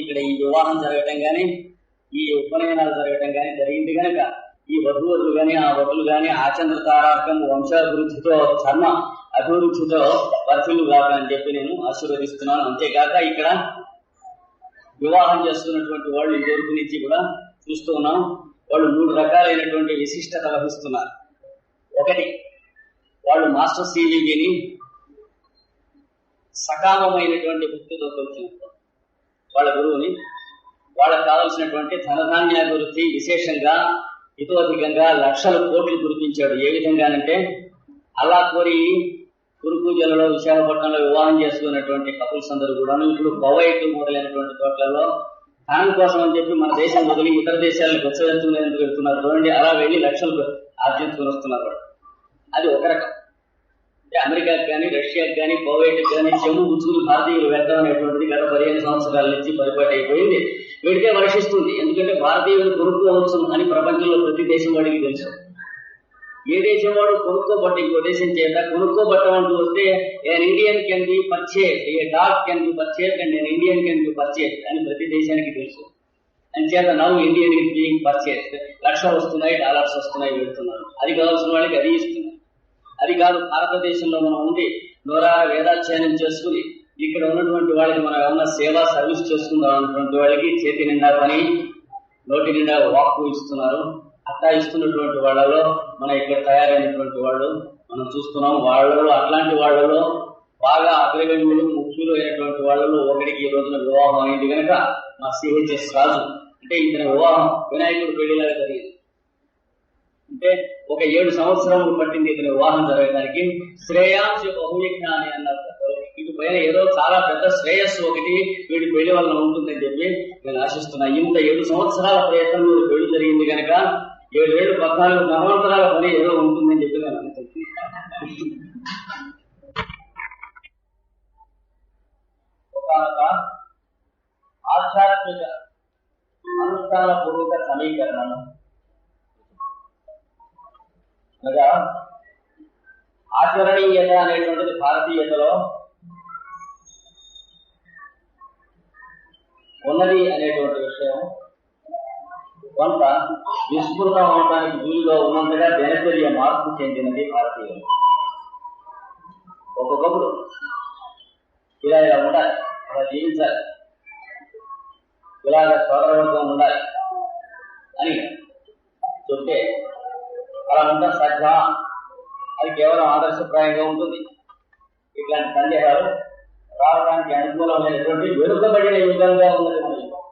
ఇక్కడ ఈ వివాహం జరగటం కానీ ఈ ఉపనయనాలు జరగటం కానీ జరిగింది కనుక ఈ వధువులు కానీ ఆ వధువులు కానీ ఆచంద్ర తారాకం వంశాభివృద్ధితో ధర్మ అభివృద్ధితో వర్తులు కాక అని చెప్పి నేను ఆశీర్వదిస్తున్నాను. అంతేకాక ఇక్కడ వివాహం చేస్తున్నటువంటి వాళ్ళు ఇదివరకు నుంచి కూడా చూస్తూ ఉన్నాం. వాళ్ళు మూడు రకాలైనటువంటి విశిష్టత వహిస్తున్నారు. ఒకటి వాళ్ళు మాస్టర్ సివిని సకామమైనటువంటి వృత్తితో కొలిచినప్పుడు వాళ్ళ గురువుని వాళ్ళకి కావలసినటువంటి ధనధాన్యాభివృద్ధి విశేషంగా ఇతోధికంగా లక్షల కోట్లు కురిపించాడు ఏ విధంగానంటే అలా కోరి గురు పూజలలో విశాఖపట్నంలో వివాహం చేసుకున్నటువంటి కపుల్స్ అందరూ కూడా ఇప్పుడు కోవైట్ మొదలైనటువంటి చోట్లలో ధనం కోసం అని చెప్పి మన దేశం వదిలి ఇతర దేశాలకు ఉత్సవించుకునేందుకు వెళ్తున్నారు. చూడండి అలా వెళ్ళి లక్షలు ఆర్జించుకుని వస్తున్నారు అది ఒక రకం. అమెరికాకి కానీ రష్యాకి కానీ కోవేట్కి కానీ చెవు ఉచ్చులు భారతీయులు వెళ్తాం అనేటువంటిది గత పదిహేను సంవత్సరాల నుంచి పరిపాటి అయిపోయింది. వీడికే వర్షిస్తుంది ఎందుకంటే భారతీయులు కొనుక్కోవచ్చు అని ప్రపంచంలో ప్రతి దేశం వాడికి తెలుసు. ఏ దేశం వాడు కొనుక్కోబట్ట ఇంకో దేశం చేత కొనుక్కోబట్టమంటూ వస్తే నేను Indian can be purchase a dog can be purchase and నేను ఇండియన్ కెన్ బి పర్చేస్ అని ప్రతి దేశానికి తెలుసు. అని చేత నవ్వు ఇండియన్ బీయింగ్ పర్చేస్ లక్ష వస్తున్నాయి డాలర్స్ వస్తున్నాయి వెళ్తున్నారు అది కావాల్సిన వాళ్ళకి అది ఇస్తుంది. అది కాదు భారతదేశంలో మనం ఉండి నోరా వేదాధ్యయనం చేసుకుని ఇక్కడ ఉన్నటువంటి వాళ్ళకి మనం ఏమన్నా సేవా సర్వీస్ చేసుకుందాం అన్నటువంటి వాళ్ళకి చేతి నిండా పని నోటి నిండా వాక్కు ఇస్తున్నారు. అట్టా ఇస్తున్నటువంటి వాళ్ళలో మన ఇక్కడ తయారైనటువంటి వాళ్ళు మనం చూస్తున్నాం. వాళ్ళలో అట్లాంటి వాళ్ళలో బాగా అగ్రగణ్యులు ముఖ్యులు అయినటువంటి వాళ్ళలో ఒకరికి ఈ రోజున వివాహం అయింది కనుక మా సిహెచ్ఎస్ రాజు. అంటే ఇతని వివాహం వినాయకుడు పెళ్ళిలాగా జరిగింది. అంటే ఒక ఏడు సంవత్సరాలు పట్టింది ఇతని వివాహం జరగడానికి శ్రేయాంశ బహుయజ్ఞ అని అన్నారు. ఇటు పైన ఏదో చాలా పెద్ద శ్రేయస్సు ఒకటి వీడి పెళ్ళి వల్ల ఉంటుందని చెప్పి నేను ఆశిస్తున్నా. ఇంత ఏడు సంవత్సరాల ప్రయత్నం పెళ్ళి జరిగింది కనుక ఏడు ఏడు పద్నాలుగు నవంతరాల పని ఏదో ఉంటుందని చెప్పి నేను అనగా ఆచరణీయత అనేటువంటిది భారతీయతలో ఉన్నది అనేటువంటి విషయం. కొంత విస్మృతం అవడానికి వీలులో ఉన్నంతగా దినచర్య మార్పు చెందినది భారతీయులు. ఒక్కొక్కప్పుడు ఇలా ఇలా ఉండాలి. అలా జీవించాలి. ఇలాగ సోదరవర్గం ఉండాలి అని చెప్తే అలా సజ్జ అది కేవలం ఆదర్శప్రాయంగా ఉంటుంది. ఇట్లాంటి సందేహాలు రావడానికి అనుకూలమైనటువంటి వెనుకబడిన యుగంగా ఉన్నది మన యుగం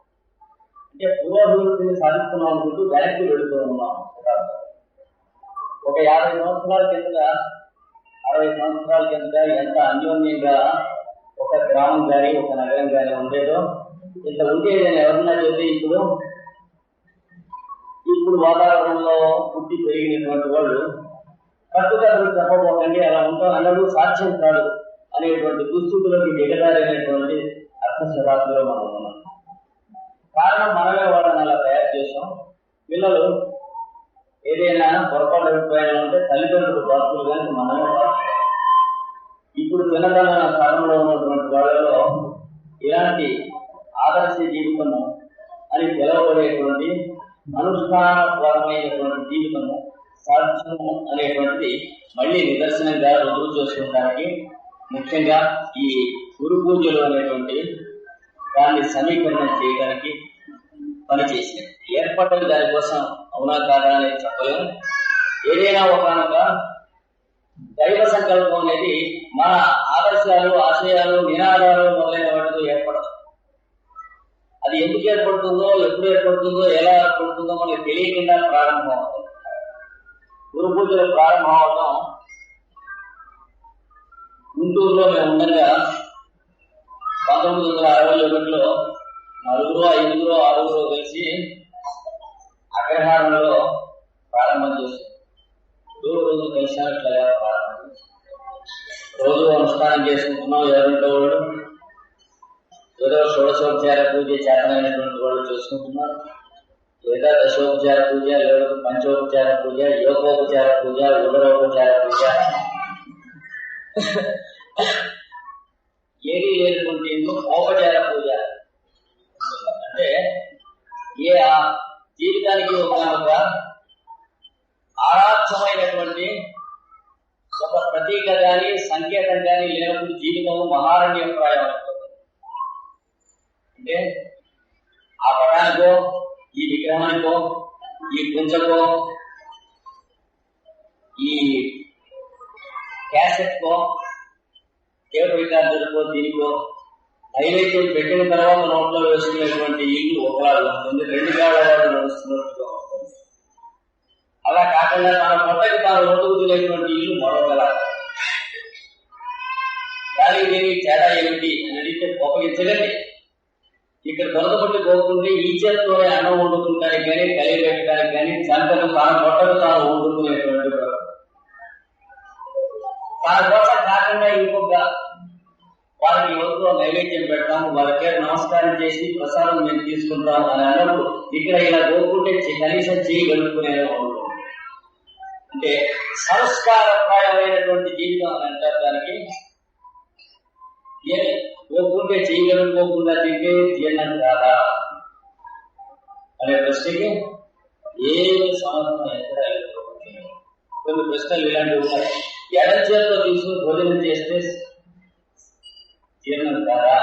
అంటే పూర్వాభివృద్ధిని సాధిస్తున్నాం అనుకుంటూ వెనక్కి వెళుతూ ఉన్నాం. ఒక యాభై సంవత్సరాల కింద అరవై సంవత్సరాల కింద ఎంత అన్యోన్యంగా ఒక గ్రామం కానీ ఒక నగరం కానీ ఉండేదో ఇంత నేను ఎవరన్నా చెప్తే ఇప్పుడు ఇప్పుడు వాతావరణంలో పుట్టి పెరిగినటువంటి వాళ్ళు కట్టుకథలు చెప్పబోకండి అలా ఉంటాం అన్నది సాధ్యం కాదు అనేటువంటి దుస్థితులకు దిగజారినటువంటి అర్థశతాబ్దిలో మనం ఉన్నాం. కారణం మనమే వాళ్ళని అలా తయారు చేసాం పిల్లలు ఏదైనా పొరపాటు అభిప్రాయాలు ఉంటే తల్లిదండ్రులు బాధ్యులు కానీ మనమే ఇప్పుడు చిన్నతన కాలంలో ఉన్నటువంటి వాళ్ళలో ఇలాంటి ఆదర్శ జీవితము అని పిలవబడేటువంటి అనుష్ఠానపరమైనటువంటి జీవితము సాధ్యము అనేటువంటిది మళ్ళీ నిదర్శనంగా రుజువు చేసుకోవడానికి ముఖ్యంగా ఈ గురు పూజలు అనేటువంటి దాన్ని సమీకరణ చేయడానికి పనిచేసింది. ఏర్పడ్డది దానికోసం అవునా కాదా అనేది చెప్పలేము. ఏదైనా ఒకనొక దైవ సంకల్పం అనేది మన ఆదర్శాలు ఆశయాలు నినాదాలు మొదలైన వాటితో ఏర్పడదు. అది ఎందుకు ఏర్పడుతుందో ఎప్పుడు ఏర్పడుతుందో ఎలా ఏర్పడుతుందో మనకి తెలియకుండా ప్రారంభం అవుతుంది గురు పూజలు ప్రారంభం అవడం గుంటూరులో మేము ఉండగా పంతొమ్మిది వందల అరవై ఒకటిలో నలుగురు ఐదుగురు ఆరుగురు కలిసి అగ్రహారంలో ప్రారంభం చేసింది రోజు రోజు కలిసినట్లుగా ప్రారంభం రోజు అనుష్ఠానం చేసుకుంటున్నాం ఎవరింటో వాడు ఏదో షోడశోపచార పూజ చేతనైనటువంటి వాళ్ళు చేసుకుంటున్నారు. లేదా దశోపచార పూజ లేదా పంచోపచార పూజ యోగోపచార పూజ ఉదరోపచార పూజ. ఏది లేనటువంటి ఔపచార పూజ. జీవితానికి ఒక ఒక ఆరాధ్యమైనటువంటి ఒక ప్రతీక గాని సంకేతం గాని లేనప్పుడు జీవితం మహారణ్యప్రాయం అయిపోతుంది అంటే ఆ పటానికో ఈ విగ్రహానికో ఈ గుంజకో ఈ క్యాసెట్ కో టేప్ దీనికో హైలైట్ పెట్టిన తర్వాత నోట్లో వేసుకునేటువంటి ఇల్లు ఒకలాగా ఉంటుంది. రెండు కాళ్ళ నడుస్తున్నట్టుగా ఉంటుంది. అలా కాకుండా తన పొట్టకి తాను వండుకునేటువంటి ఇల్లు మరొకలా దానికి దీనికి తేడా ఏమిటి అని అడిగితే కోపగించగండి ఇక్కడ దొరకబట్టి పోకుండా ఈ చేతితోనే అన్నం వండుకుంటానికి కానీ కలి పెట్టడానికి కానీ సంతను తన పొట్టకు తాను వండుకునేటువంటి తన కోసం కాకుండా ఇంకొక వారికి ఎవరికో నైవేద్యం పెడతాము వారి పేరు నమస్కారం చేసి ప్రసాదం మేము తీసుకుంటాము అని అన్నప్పుడు ఇక్కడ ఇలా గోకుంటే కనీసం చేయగలుగుకునే అంటే సంస్కారప్రాయమైనటువంటి జీవితం అని అంటారు దానికి. ఏ గోకుంటే చేయగలుగుకోకుండా తింటే తీయడం కాదా అనే ప్రశ్నకి ఏమి సమాధానం ఎక్కడ లేదు. కొన్ని ప్రశ్నలు ఇలాంటివి ఉన్నాయి ఎడం చేతితో తీసుకుని భోజనం చేస్తే జీర్ణం కాదా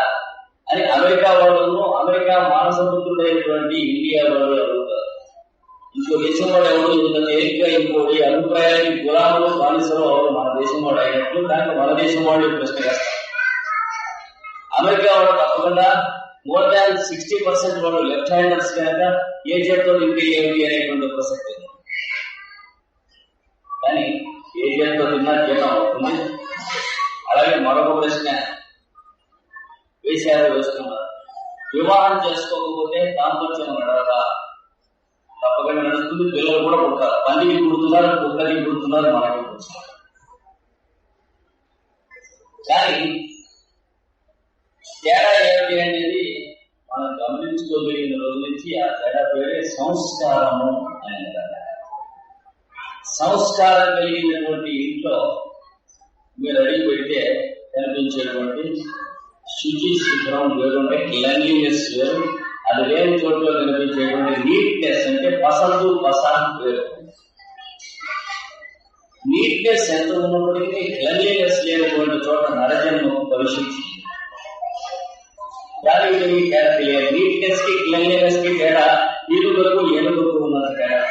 అని అమెరికా వాళ్ళు అమెరికా మానసపుత్రుడైనటువంటి ఇండియా వాళ్ళు అడుగుతారు ఇంకో దేశం వాడు ఎవరు ఇంత తేలిగ్గా ఇంకోటి అభిప్రాయానికి గులాములు బానిసలు ఎవరు మన దేశం వాడు అయినట్లు దానికి మన దేశం వాళ్ళు ప్రశ్న వేస్తారు అమెరికా వాళ్ళు తప్పకుండా మోర్ దాన్ సిక్స్టీ పర్సెంట్ వాళ్ళు లెఫ్ట్ హ్యాండర్స్ కనుక ఏ చేతితో తింటే ఏమిటి అనేటువంటి ప్రసక్తి కానీ ఏ చేతితో తిన్నా జీర్ణం అవుతుంది. అలాగే మరొక ప్రశ్న. వేశారు వేస్తున్నారు. వివాహం చేసుకోకపోతే దాంపత్యం నడవదా? తప్పకుండా నడుస్తుంది. పిల్లలు కూడా పుడతారు. పందికి పుడుతున్నారు కుక్కరికి పుడుతున్నారు మనకి పుడుతున్నారు. కానీ తేడా ఏమిటి అనేది మనం గమనించుకోగలిగిన రోజు నుంచి ఆ తేడా పేరే సంస్కారము అని సంస్కారం కలిగినటువంటి ఇంట్లో మీరు అడిగి పెడితే కనిపించేటువంటి శుచి శుభ్రం వేరుంటే క్లెన్లీనెస్ వేరు అది లేని చోట్ల కనిపించేటువంటి నీట్నెస్ అంటే పసందు పసాన్ వేరు. నీట్నెస్ ఎంత ఉన్నప్పటికీ క్లెన్లీనెస్ లేనటువంటి చోట నరజన్మ పరిశీలించింది దానికి దీనికి తేడా తెలియాలి. నీట్నెస్కి క్లెన్లీనెస్కి తేడా ఈరుగకు ఏనుగుకు ఉన్నది తేడా.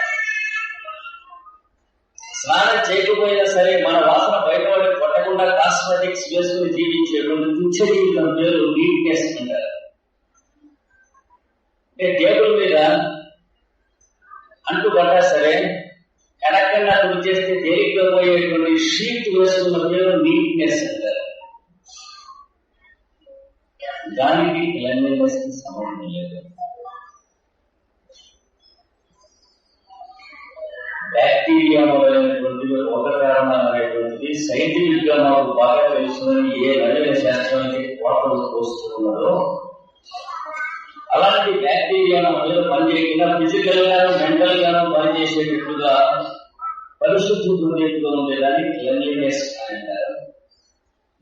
స్నానం చేయకపోయినా సరే మన వాసన బయటపడి కొట్టకుండా కాస్మెటిక్స్ వేసుకుని జీవించేటువంటి తుచ్చ జీవితం పేరు నీట్నెస్ అంటారు. టేబుల్ మీద అంటు పడ్డా సరే కడక్కన్నా తుడి చేస్తే తేలిగ్గా పోయేటువంటి షీట్ వేసుకున్న పేరు నీట్నెస్ అంటారు. దానికి బ్యాక్టీరియా మొదలైనటువంటి ఒక కారణం అనేటువంటిది సైంటిఫిక్గా మాకు బాగా తెలుసుకుని ఏ నవీన శాస్త్రానికి కోటలు పోస్తున్నారో అలాంటి బ్యాక్టీరియా మొదలు పనిచేయకుండా ఫిజికల్ గాను మెంటల్ గాను పనిచేసేటట్టుగా పరిశుద్ధి ఉండేట్టుగా ఉండేదాన్ని క్లెన్లీనెస్ అంటారు.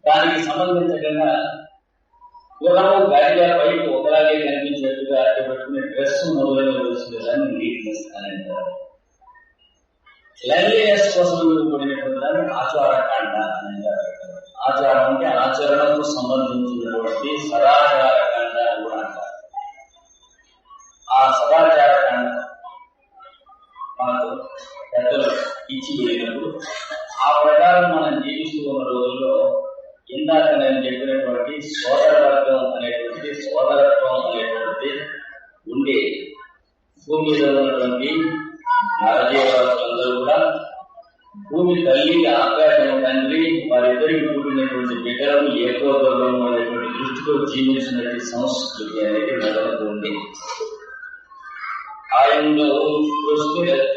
దానికి సంబంధించకుండా గుణము గాడిగా పైకి ఒకలాగే కనిపించేట్టుగా అట్టు డ్రెస్ మొదలైన వేసుకునేదాన్ని నీట్నెస్ అని అంటారు. క్లెన్లీనెస్ కోసం కూడినటువంటి దాన్ని ఆచారకాండ అని అంటారు. ఆచారం అంటే ఆచరణకు సంబంధించినటువంటి సదాచారకాండ అని కూడా అంటారు. ఆ సదాచారకాండ మనకు పెద్దలు ఇచ్చి వెళ్ళినప్పుడు ఆ ప్రకారం మనం జీవిస్తూ ఉన్న రోజుల్లో ఇందాక నేను చెప్పినటువంటి సోదరవర్గం అనేటువంటి సోదరత్వం అనేటువంటి ఉండే. భూమి మీద ఉన్నటువంటి నరజీవులందరూ కూడా భూమి తల్లి ఆకాశం తండ్రి వారిద్దరికి పుట్టినటువంటి బిడ్డలను ఏకోదూరం అనేటువంటి దృష్టితో జీవించినటువంటి సంస్కృతి అనేది మొదలవుతుంది ఆయనలో కృష్ణుడని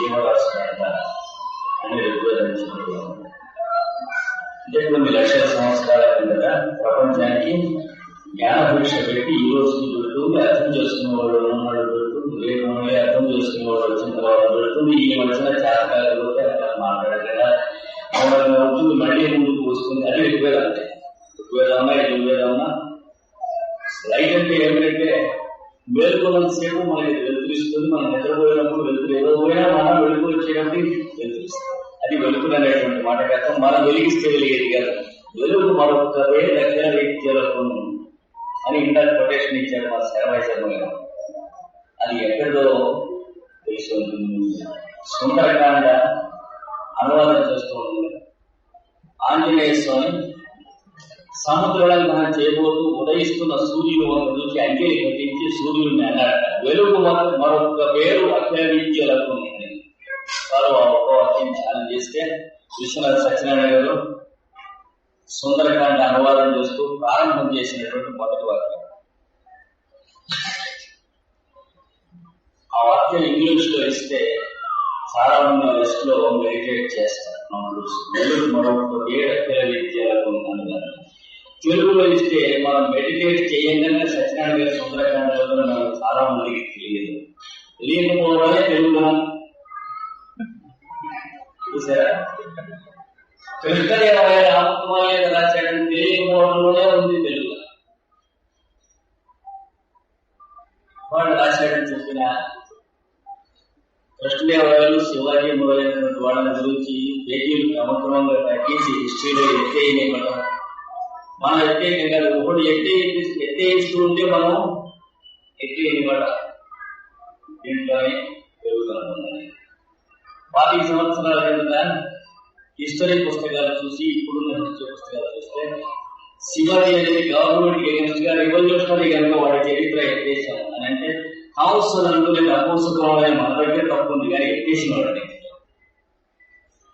సృష్టిలో అని నిర్ధారించినట్టు అంటే కొన్ని లక్షల సంవత్సరాల కిందట ప్రపంచానికి జ్ఞానభిక్ష పెట్టి ఈ రోజుకి దొరుకుతుంది అర్థం చేసుకున్న వాళ్ళు ఉన్నాడు పెడుతూ వివేకమే అర్థం చేసుకునేవాడు వచ్చిన తర్వాత దొరుకుతుంది ఈ వచ్చిన మధ్యన కూడా అక్కడ మాట్లాడలేదా అవడం ఉంటుంది మళ్ళీ ముందుకు వస్తుంది అది ఋగ్వేదం అంటే ఋగ్వేదమా యజుర్వేదమా లైట్ అంటే ఏమిటంటే మేల్కొన్నంతసేపు మనకి వెలుతురిస్తుంది. మనం నిద్రపోయినప్పుడు వెలుతురు. ఏదో పోయినా మనం వెలుగు వచ్చేటప్పుడు వెలుతురిస్తుంది అది వెలుతురు అనేటువంటి మాట అర్థం మనం వెలిగిస్తే వెలిగేది కాదు. వెలుగు మరొకవే దగ్గర వ్యక్తులకు అని ఇంటర్ కొటేషన్ ఇచ్చాడు మా శరభాయ్ శర్మ అది ఎక్కడో తెలిసి ఉంటుంది. సుందరకాండ అనువాదం చేస్తూ ఉంటుంది ఆంజనేయ స్వామి సముద్రాలను మనం చేయబోతూ ఉదయిస్తున్న సూర్యుడు ఒక నుంచి అంకెలు కట్టించి సూర్యుడిని అన్నాడట వెలుగు మరొక మరొక పేరు అఖిల వారు ఆ వాక్యం ధ్యానం చేస్తే విశ్వనాథ సత్యనారాయణ గారు సుందరకాండ అనువాదం చేస్తూ ప్రారంభం చేసినటువంటి మొదటి వాక్యం. ఆ వాక్యం ఇంగ్లీష్లో ఇస్తే చాలా మంది వెస్ట్లో మెడిటేట్ చేస్తారు. తెలుగు వెలుగు మరొక ఏడక్కల విద్యలకు తెలుగులో ఇస్తే మనం మెడిటేట్ చేయంగానే సత్యనారాయణ గారి సుందరకాండలో మనకు చాలా మందికి తెలియదు. తెలియకపోవడమే తెలుగు చూసారా? కృష్ణదేవరాయ రామకుమార్య రాశాడని తెలియకపోవడంలోనే ఉంది తెలుగు. వాడు రాశాడని చెప్పిన? కృష్ణదేవరాయలు శివాజీ మొదలైన వాళ్ళని గురించి పేజీలు క్రమక్రమంగా తగ్గించి హిస్టరీలో ఎత్తేయనివ్వడం మనం ఎత్తేయడం కాదు ఒకటి ఎత్తే ఎత్తేయిస్తూ ఉంటే మనం ఎత్తేయనివ్వడం దీంట్లోనే పెరుగుతున్నాం పాతిక సంవత్సరాల కింద హిస్టరీ పుస్తకాలు చూసి ఇప్పుడున్న హిస్టరీ పుస్తకాలు చూస్తే శివాజీ అనేది గవర్నమెంట్ ఎగెన్స్ట్గా రెవల్యూషనరీ కనుక వాడి చరిత్ర ఎత్తేసాం అని అంటే హౌస్ అనుకునే నపూసకం మన దగ్గర తప్పు ఉంది కానీ ఎత్తేసిన వాడిని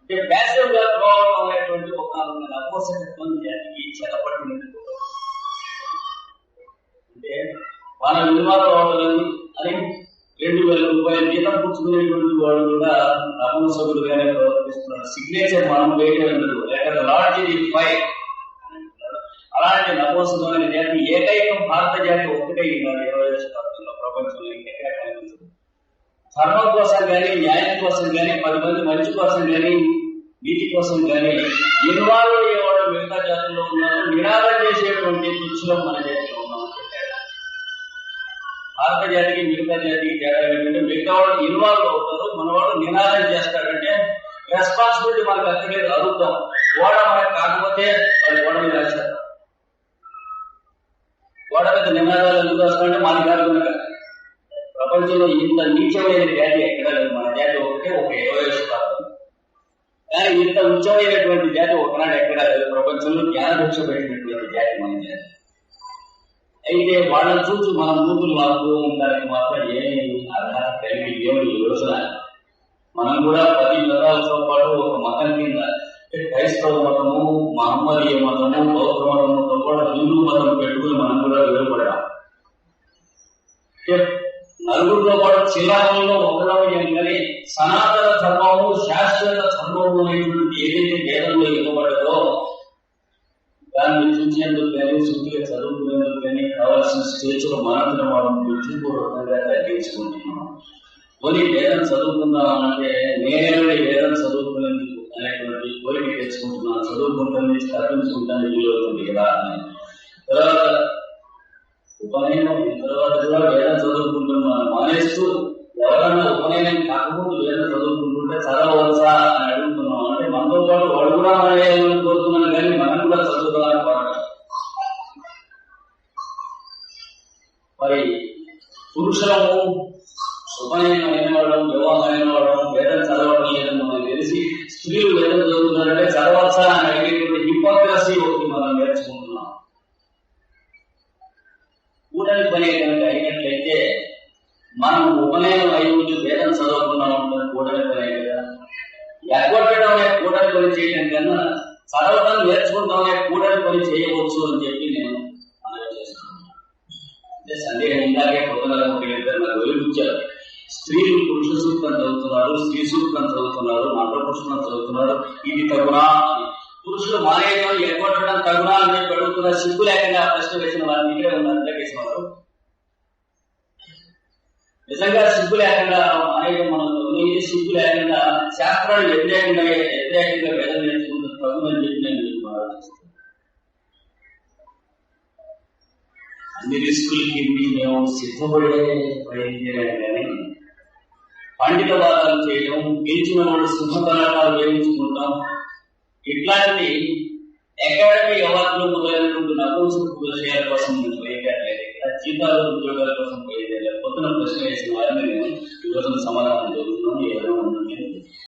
అంటే ప్యాసివ్గా ప్రభావం అనేటువంటి ఒక నపూసకత్వం జాతికి చెరపట్టినట్టు మన నిర్మాణ అవ్వాలని అని రెండు వేల రూపాయల జీతం పుచ్చుకునేటువంటి వాడు కూడా నపూసకుడుగానే ప్రవర్తిస్తున్నాడు సిగ్నేచర్ మనం వేయడం లేకపోతే లేక లాడ్జీ ఫైవ్ అలాంటి నపూసకమైన జాతి ఏకైకం భారత జాతి ఒక్కటే ఈనాడు ఇరవై శతాబ్దంలో ప్రపంచంలో ఇంకెక్కడ కనిపించదు. ధర్మం కోసం కానీ న్యాయం కోసం కానీ పది మంది మంచి కోసం కానీ నీతి కోసం కానీ ఇన్వాల్వ్ అయ్యేవాడు మిగతా జాతుల్లో ఉన్నారు నినాదం చేసేటువంటి తుచ్చులో మన జాతిలో ఉన్నాం భారత జాతికి మిగతా జాతికి తేడా ఏంటంటే మిగతా వాళ్ళు ఇన్వాల్వ్ అవుతారు మన వాళ్ళు నినాదం చేస్తారంటే రెస్పాన్సిబిలిటీ మనకు అక్కడే అడుగుతాం. గోడ మనకు కాకపోతే వాళ్ళు గోడ మీద వేస్తారు. గోడ మీద నినాదాలు ఎందుకు వస్తామంటే మన కాదు. ప్రపంచంలో ఇంత నీచమైన జాతి ఎక్కడ లేదు. మన జాతి ఒకటే ఒక ఇరవై కానీ ఇంత ఉచ్చమైనటువంటి జాతి ఒకనాడు ఎక్కడ లేదు. ప్రపంచంలో జ్ఞానభిక్ష పెట్టినటువంటి జాతి మన జాతి. అయితే వాళ్ళని చూసి మన మూతులు మారుతూ ఉండడానికి మాత్రం ఏమి అర్హత కలిగి ఏమి ఈ రోజున మనం కూడా పది మతాలతో పాటు ఒక మతం కింద క్రైస్తవ మతము మహమ్మదీయ మతము బౌద్ధ మతముతో కూడా హిందూ మతం పెట్టుకుని మనం కూడా వేరుపడ్డాం అంటే నలుగురిలో పాటు చిల్లాలలో ఉండడం కానీ సనాతన ధర్మము శాశ్వత ధర్మము అనేటువంటి ఏదైతే దాన్ని చూసేందుకు కానీ శుద్ధిగా చదువుకునేందుకు కానీ కావాల్సిన స్టేజ్లో మాత్రం వాళ్ళని బుద్ధిపూర్వకంగా తగ్గించుకుంటున్నాం పోనీ వేదం చదువుకుందాం అంటే నేనే వేదం చదువుకునేందుకు అనేటువంటి కోరిక తెచ్చుకుంటున్నాను చదువుకుంటుంది స్థాపించుకుంటాను వీలవుతుంది కదా అని. తర్వాత ఉపనయనం తర్వాత కూడా వేదం చదువుకుంటున్నాను మానేస్తూ ఎవరన్నా ఉపనయనం కాకముందు వేదం చదువుకుంటుంటే చదవవచ్చా అని అడుగుతున్నాం. అంటే మనతో పాటు వాళ్ళు కూడా పురుషులము ఉపనయనం అయిన వాళ్ళం వివాహం వేదం చదవడం లేదని మనకు తెలిసి స్త్రీలు వేదం చదువుతున్నారంటే చదవచ్చా అని అడిగేటువంటి హిపోక్రసీ ఒకటి మనం నేర్చుకుంటున్నాం. కూడని పని కనుక అయినట్లయితే మనం ఉపనయనం అయి ఉండి వేదం చదవకుండా ఉంటుంది కూడని పని కదా. ఎగ్గొట్టడం అనే కూడని పని చేయడం కన్నా చదవడం నేర్చుకుంటామనే కూడని పని చేయవచ్చు అని చెప్పి నేను సందేహం ఇందాకే పొందడానికి ఒకటి ఇద్దరు నాకు వివరించారు స్త్రీలు పురుష సూక్తం చదువుతున్నారు స్త్రీ సూక్తం చదువుతున్నారు మంత్ర పురుషులను చదువుతున్నారు ఇది తగునా పురుషులు మానేయడం ఎగ్గొట్టడం తగునా అని చెప్పి అడుగుతున్నారు సిగ్గు లేకుండా ప్రశ్న వేసిన వారిని ఇక్కడే ఉన్నారు వేసిన వారు నిజంగా సిగ్గు లేకుండా మానేయడం మనం తొమ్మిది సిగ్గు లేకుండా శాస్త్రాలు వ్యతిరేకంగా వ్యతిరేకంగా వేదం నేర్చుకుంటున్న తగునని చెప్పి నేను మీకు ఆలోచిస్తాను అన్ని రిస్కులకి మేము సిద్ధపడే బయలుదేరాం పండిత వాదాలు చేయడం గెలిచిన వాళ్ళు సింహతనాలు వేయించుకుంటాం. ఇట్లాంటి అకాడమీ అవార్డులు మొదలైనటువంటి నగోసుకు విషయాల కోసం నేను పోయేటట్లయితే ఇక్కడ జీతాలు ఉద్యోగాల కోసం పోయేటట్లయితే కొత్త ప్రశ్న వేసిన వారిని నేను ఈరోజు సమాధానం జరుగుతున్నాం ఏదైనా ఉందండి